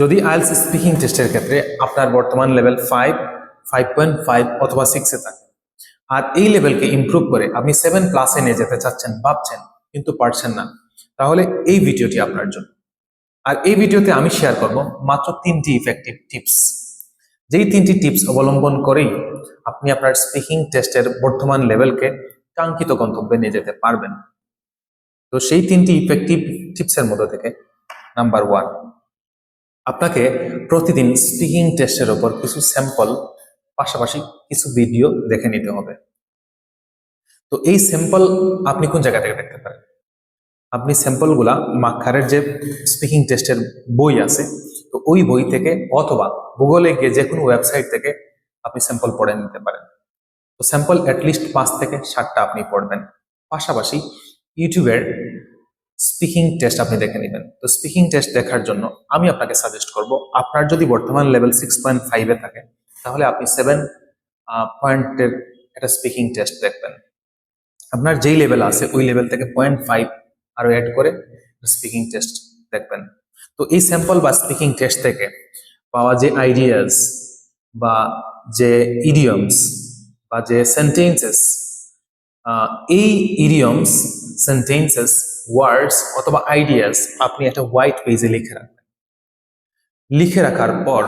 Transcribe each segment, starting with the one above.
যদি IELTS speaking টেস্টের ক্ষেত্রে আপনার বর্তমান level five five point five অথবা সিক্সে থাকে। আর এই লেভেলকে ইমপ্রুভ করে আপনি সেভেন প্লাসে নিয়ে যেতে চাচ্ছেন, ভাবছেন, কিন্তু পারছেন না। তাহলে এই ভিডিওটি আপনার জন্য। আর এই ভিডিওতে আমি শেয়ার করব মাত্র তিনটি ইফেক্টিভ টিপস যেই তিনটি টিপস অবলম্বন করেই আপনি আপনার স্পিকিং টেস্টের বর্তমান লেভেলকে কাঙ্ক্ষিত গন্তব্যে নিয়ে যেতে পারবেন। তো সেই তিনটি ইফেক্টিভ টিপসের মধ্যে থেকে নাম্বার ওয়ান আপনাকে প্রতিদিন স্পিকিং টেস্টের ওপর কিছু স্যাম্পল পাশাপাশি কিছু ভিডিও দেখে নিতে হবে। তো এই স্যাম্পল আপনি কোন জায়গা থেকে দেখতে পারেন? আপনি স্যাম্পলগুলা মাখারের যে স্পিকিং টেস্টের বই আছে, তো ওই বই থেকে অথবা গুগলে গিয়ে যে কোনো ওয়েবসাইট থেকে আপনি স্যাম্পল পড়ে নিতে পারেন। তো স্যাম্পল অ্যাটলিস্ট পাঁচ থেকে ষাটটা আপনি পড়বেন। পাশাপাশি ইউটিউবের স্পিকিং টেস্ট আপনি দেখে নেবেন। তো স্পিকিং টেস্ট দেখার জন্য আমি আপনাকে সাজেস্ট করব, আপনার যদি বর্তমান লেভেল সিক্স পয়েন্ট ফাইভে থাকে, তাহলে আপনি সেভেন পয়েন্টের একটা স্পিকিং টেস্ট দেখবেন। আপনার যেই লেভেল আছে, ওই লেভেল থেকে পয়েন্ট ফাইভ আরও অ্যাড করে স্পিকিং টেস্ট দেখবেন। তো এই স্যাম্পল বা স্পিকিং টেস্ট থেকে পাওয়া যে আইডিয়াস বা যে ইডিয়মস বা যে সেন্টেন্সেস এই ইডিয়মস সেন্টেন্সেস ওয়ার্ডস অথবা আইডিয়াস আপনি একটা হোয়াইট পেজে লিখে রাখবেন। লিখে রাখার পর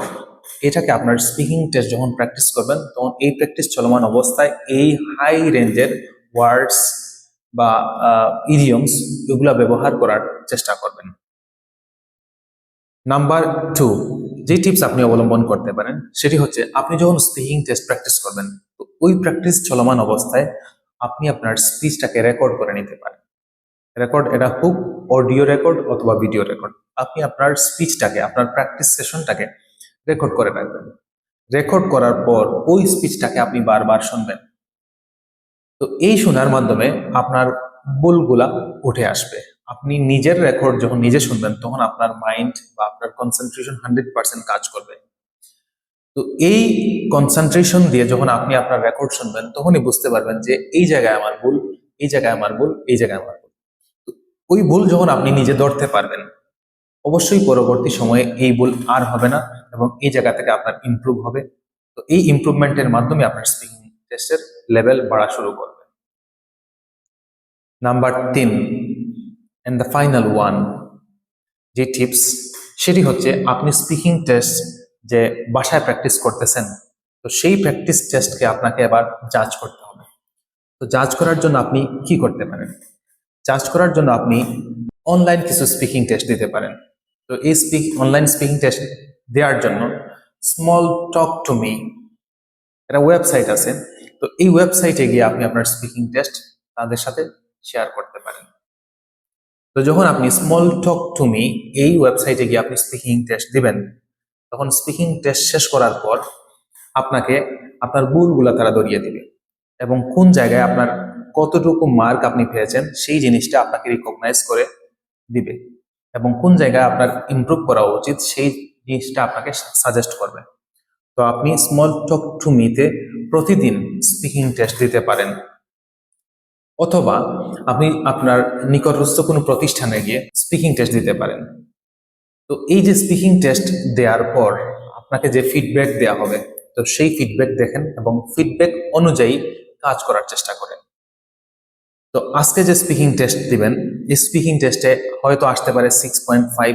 এটাকে আপনার স্পিকিং টেস্ট যখন প্র্যাকটিস করবেন, তখন এই প্র্যাকটিস চলমান অবস্থায় এই হাই রেঞ্জের ওয়ার্ডস বা ইডিয়মস এগুলা ব্যবহার করার চেষ্টা করবেন। নাম্বার টু যে টিপস আপনি অবলম্বন করতে পারেন, সেটি হচ্ছে আপনি যখন স্পিকিং টেস্ট প্র্যাকটিস করবেন, তো ওই প্র্যাকটিস চলমান অবস্থায় আপনি আপনার স্পিচটাকে রেকর্ড করে নিতে পারেন। রেকর্ড এটা হোক অডিও রেকর্ড অথবা ভিডিও রেকর্ড আপনি আপনার স্পিচটাকে আপনার প্র্যাকটিস সেশনটাকে রেকর্ড করে রাখবেন। রেকর্ড করার পর ওই স্পিচটাকে আপনি বারবার শুনবেন। তো এই শোনার মাধ্যমে আপনার ভুলগুলা উঠে আসবে। আপনি নিজের রেকর্ড যখন নিজে শুনবেন, তখন আপনার মাইন্ড বা আপনার কনসেন্ট্রেশন হান্ড্রেড পার্সেন্ট কাজ করবে। তো এই কনসেন্ট্রেশন দিয়ে যখন আপনি আপনার রেকর্ড শুনবেন, তখনই বুঝতে পারবেন যে এই জায়গায় আমার ভুল, এই জায়গায় আমার ভুল, এই জায়গায় আমার ওই ভুল যখন আপনি নিজে ধরতে পারবেন, অবশ্যই পরবর্তী সময়ে এই ভুল আর হবে না এবং এই জায়গা থেকে আপনার ইমপ্রুভ হবে। তো এই ইমপ্রুভমেন্টের মাধ্যমে আপনার স্পিকিং টেস্টের লেভেল বাড়া শুরু করবে। নাম্বার তিন অ্যান্ড দ্য ফাইনাল ওয়ান যে টিপস সেটি হচ্ছে আপনি স্পিকিং টেস্ট যে বাসায় প্র্যাকটিস করতেছেন, তো সেই প্র্যাকটিস টেস্টকে আপনাকে এবার জাজ করতে হবে। তো জাজ করার জন্য আপনি কি করতে পারেন? জাজ করার জন্য আপনি অনলাইন কিছু স্পিকিং টেস্ট দিতে পারেন। তো এই স্পিক অনলাইন স্পিকিং টেস্ট দেওয়ার জন্য স্মল টক টু মি একটা ওয়েবসাইট আছে। তো এই ওয়েবসাইটে গিয়ে আপনি আপনার স্পিকিং টেস্ট তাদের সাথে শেয়ার করতে পারেন। তো যখন আপনি স্মল টক টু মি এই ওয়েবসাইটে গিয়ে আপনি স্পিকিং টেস্ট দিবেন, তখন স্পিকিং টেস্ট শেষ করার পর আপনাকে আপনার ভুলগুলা তারা ধরিয়ে দিবে এবং কোন জায়গায় আপনার কতটুকু মার্ক আপনি পেয়েছেন, সেই জিনিসটা আপনাকে রিকগনাইজ করে দিবে এবং কোন জায়গায় আপনার ইমপ্রুভ করা উচিত, সেই জিনিসটা আপনাকে সাজেস্ট করবে। তো আপনি স্মল টক টু মিতে প্রতিদিন স্পিকিং টেস্ট দিতে পারেন। অথবা আপনি আপনার নিকটস্থ কোনো প্রতিষ্ঠানে গিয়ে স্পিকিং টেস্ট দিতে পারেন। তো এই যে স্পিকিং টেস্ট দেওয়ার পর আপনাকে যে ফিডব্যাক দেওয়া হবে, তো সেই ফিডব্যাক দেখেন এবং ফিডব্যাক অনুযায়ী কাজ করার চেষ্টা করেন। তো আজকে যে স্পিকিং টেস্ট দিবেন, এই স্পিকিং টেস্টে হয়তো আসতে পারে সিক্স পয়েন্ট ফাইভ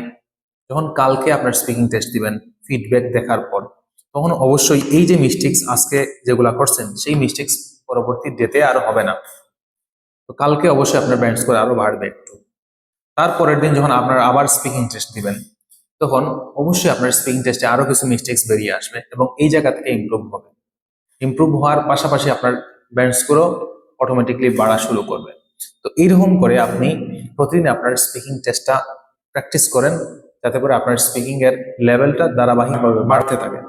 যখন কালকে আপনার স্পিকিং টেস্ট দিবেন ফিডব্যাক দেখার পর, তখন অবশ্যই এই যে মিস্টেক্স আজকে যেগুলা করছেন, সেই মিস্টেক্স পরবর্তী ডেতে আর হবে না। তো কালকে অবশ্যই আপনার ব্যান্ড স্কোর আরও বাড়বে একটু। তারপরের দিন যখন আপনার আবার স্পিকিং টেস্ট দিবেন, তখন অবশ্যই আপনার স্পিকিং টেস্টে আরও কিছু মিস্টেক্স বেরিয়ে আসবে এবং এই জায়গা থেকে ইমপ্রুভ হবে। ইমপ্রুভ হওয়ার পাশাপাশি আপনার ব্যান্ড স্কোরও অটোমেটিকলি বাড়া শুরু করবে। তো এইরকম করে আপনি প্রতিদিন আপনার স্পিকিং টেস্টটা প্র্যাকটিস করেন, যাতে করে আপনার স্পিকিং এর লেভেলটা ধারাবাহিকভাবে বাড়তে থাকে।